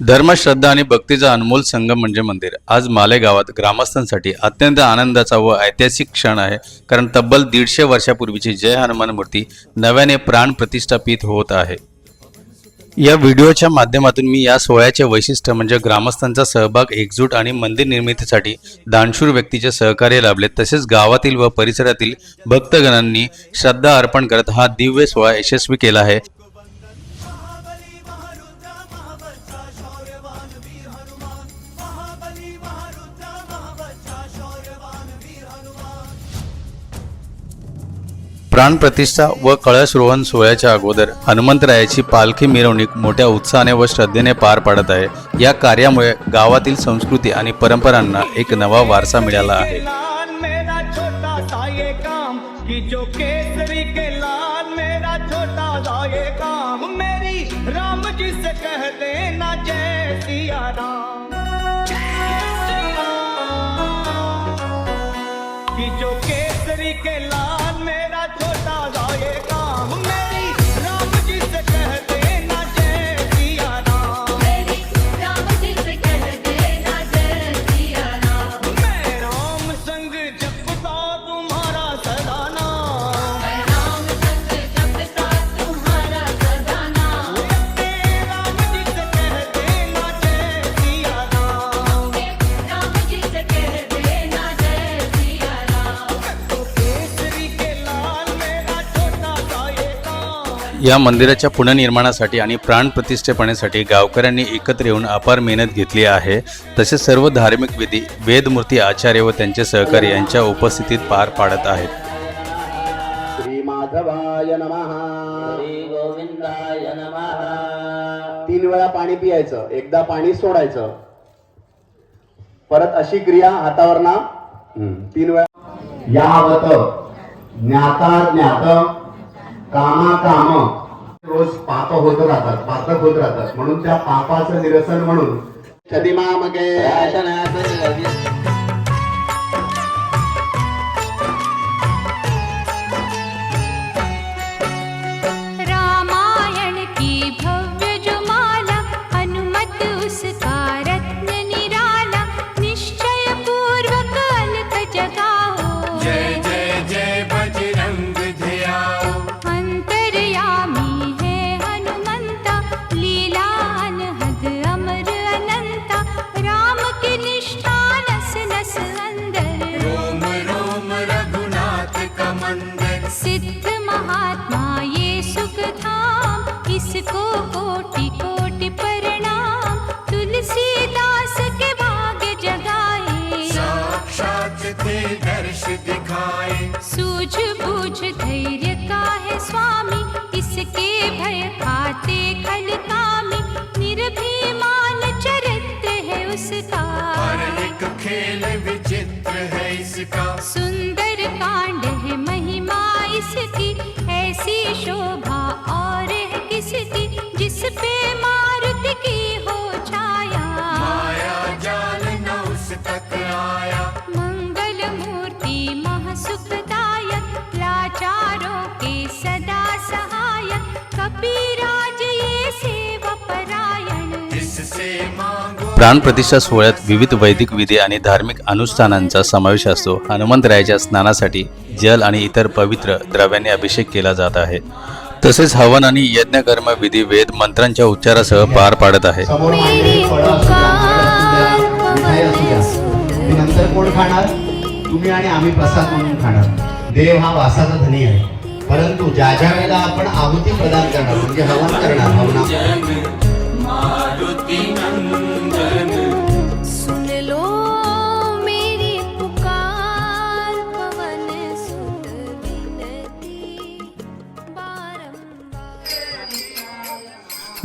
धर्मश्रद्धा आणि भक्तीचा अनमोल संगम म्हणजे मंदिर. आज मालेगावात ग्रामस्थांसाठी अत्यंत आनंदाचा व ऐतिहासिक क्षण आहे. कारण तब्बल दीडशे वर्षापूर्वीची जय हनुमान मूर्ती नव्याने प्राण प्रतिष्ठापित होत आहे. या व्हिडिओच्या माध्यमातून मी या सोहळ्याचे वैशिष्ट्य म्हणजे ग्रामस्थांचा सहभाग एकजूट आणि मंदिर निर्मितीसाठी दानशूर व्यक्तीचे सहकार्य लाभले. तसेच गावातील व परिसरातील भक्तगणांनी श्रद्धा अर्पण करत हा दिव्य सोहळा यशस्वी केला आहे. प्राणप्रतिष्ठा व कळशरोहण सोहळ्याच्या अगोदर हनुमंतरायाची पालखी मिरवणूक मोठ्या उत्साहाने व श्रद्धेने पार पाडत आहे. या कार्यामुळे गावातील संस्कृती आणि परंपरांना एक नवा वारसा मिळाला आहे. जो केसरी के या मंदिराच्या पुनर्निर्माणासाठी आणि प्राण प्रतिष्ठेपणासाठी गावकऱ्यांनी एकत्र येऊन अपार मेहनत घेतली आहे. तसेच सर्व धार्मिक विधी वेदमूर्ती आचार्य व त्यांचे सहकारी यांच्या उपस्थितीत पार पाडत आहेत. श्रीमाधवाय नमः. श्री गोविंदाय नमः. तीन वेळा पाणी पियायचं एकदा पाणी सोडायचं. परत अशी क्रिया हातावर ना. तीन वेळा. यावत ज्ञाता ज्ञात कामा काम. रोज पाप होत राहतात पातक होत राहतात. म्हणून त्या पापाचं निरसन म्हणून. इसका सुंदर कांड है महिमा इसकी ऐसी शोभा और है किसकी जिस पे मारुति की हो छाया। माया जाल न उस तक आया। मंगल मूर्ति महासुखदायक लाचारों के सदा सहायक कबीराज ये सेवा परायण। इससे मांगो प्राण प्रतिष्ठा सोहळ्यात विविध वैदिक विधी आणि धार्मिक अनुष्ठानांचा समावेश असतो. हनुमंतरायाच्या स्नानासाठी जल आणि इतर पवित्र द्रव्याने अभिषेक केला जात आहे. तसेच हवन आणि यज्ञकर्म विधी वेद मंत्रांच्या उच्चारासह पार पाडत आहे. नंतर कोण खाणार? तुम्ही आणि आम्ही प्रसाद म्हणून खाणार. देव हा वासाचा धनी आहे. परंतु ज्या ज्या वेळेला आपण आहुती प्रदान करणार म्हणजे हवन करणार हवना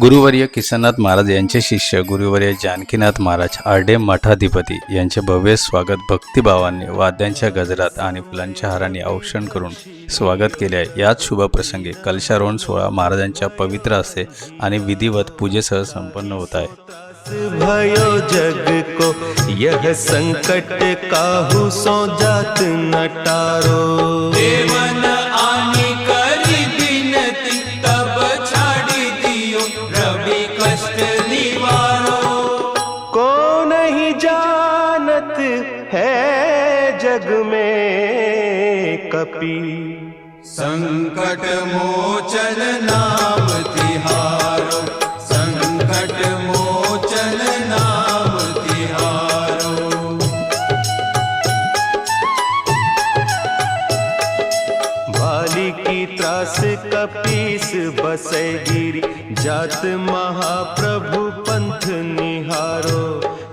गुरुवर्य किसननाथ महाराज यांचे शिष्य गुरुवर्य जानकीनाथ महाराज आरडे मठाधिपती यांचे भव्य स्वागत भक्तिभावांनी वाद्यांच्या गजरात आणि फुलांच्या हाराने औक्षण करून स्वागत केले आहे. याच शुभप्रसंगी कलशारोहण सोहळा महाराजांच्या पवित्र असते आणि विधिवत पूजेसह संपन्न होत आहे. भयो जग को यह संकट काहू सो जात न टारो। देवन बसै गिरी जात महाप्रभु पंथ निहारो।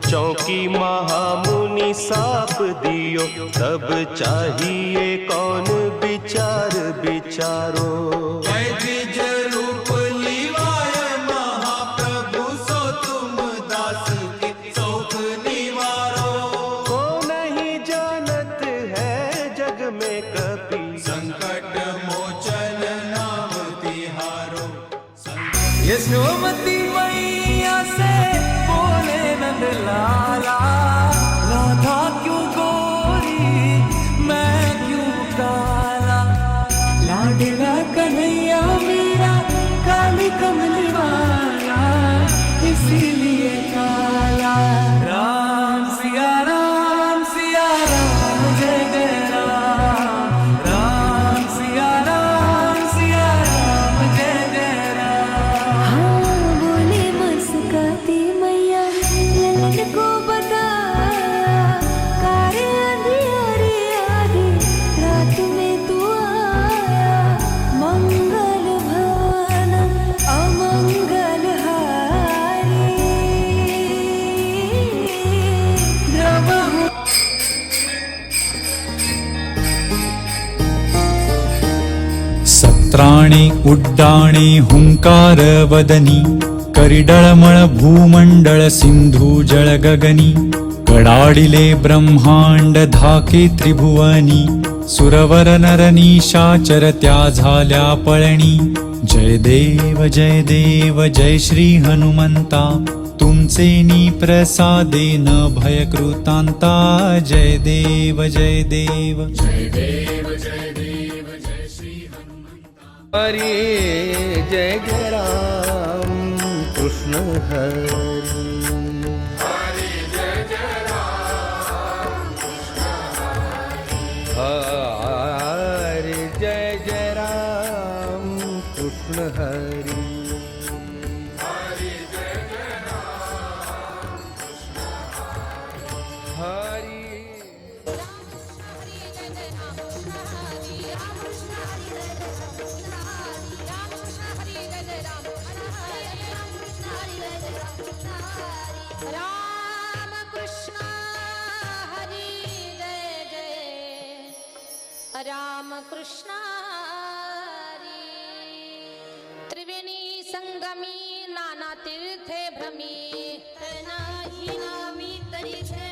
चौकी महामुनि साप दियो तब चाहिए कौन विचार विचारो। la la उड्डाणे उड्डाणे हुङ्कारवदनी करिडळमळ भूमंडळ सिंधू जळगगनी कडाडिले ब्रह्मांड धाके त्रिभुवनी सुरवर नरनीशाचर त्या झाल्या पळणी. जय देव जय देव जय श्री हनुमंता तुमचे नी प्रसादे न भयकृतांता जय देव जय देव. हरे जय जय राम कृष्ण हरी हरे। रामकृष्ण त्रिवेणी सङ्गमी नानातीर्थे भ्रमी। नामी भ्रमीमि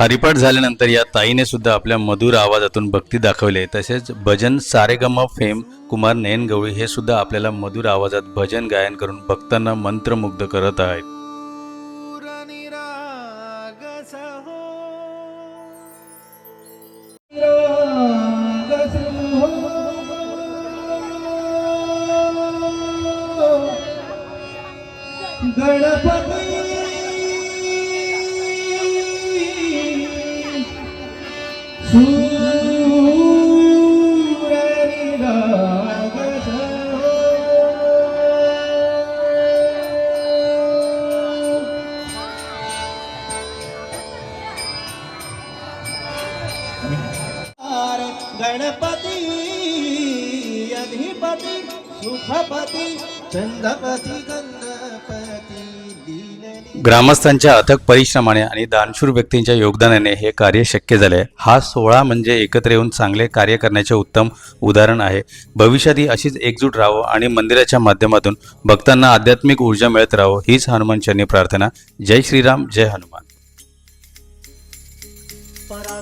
हरिपाठ झाल्यानंतर या ताईने सुद्धा आपल्या मधुर आवाजातून भक्ती दाखवली. तसेच भजन सारेगम फेम कुमार नयनगवळी हे सुद्धा आपल्याला मधुर आवाजात भजन गायन करून भक्तांना मंत्रमुग्ध करत आहेत. गणपती अधिपती सुखपती चंद्रपती गंध ग्रामस्थांच्या अथक परिश्रमाने आणि दानशूर व्यक्तींच्या योगदानाने हे कार्य शक्य झाले. हा सोहळा म्हणजे एकत्र येऊन चांगले कार्य करण्याचे उत्तम उदाहरण आहे. भविष्यातही अशीच एकजूट राहावं आणि मंदिराच्या माध्यमातून भक्तांना आध्यात्मिक ऊर्जा मिळत राहावं हीच हनुमानचरणी प्रार्थना. जय श्रीराम जय हनुमान.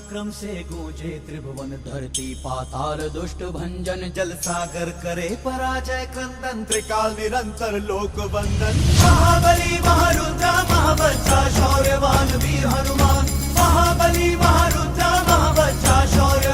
पराक्रम से गूंजे त्रिभुवन धरती पाताल दुष्ट भंजन जल सागर करे पराजय क्रंदन त्रिकाल निरंतर लोक वंदन महाबली महारुद्रा महाबच्चा शौर्यवान वीर हनुमान। महाबली महारुद्रा महाबच्चा शौर्य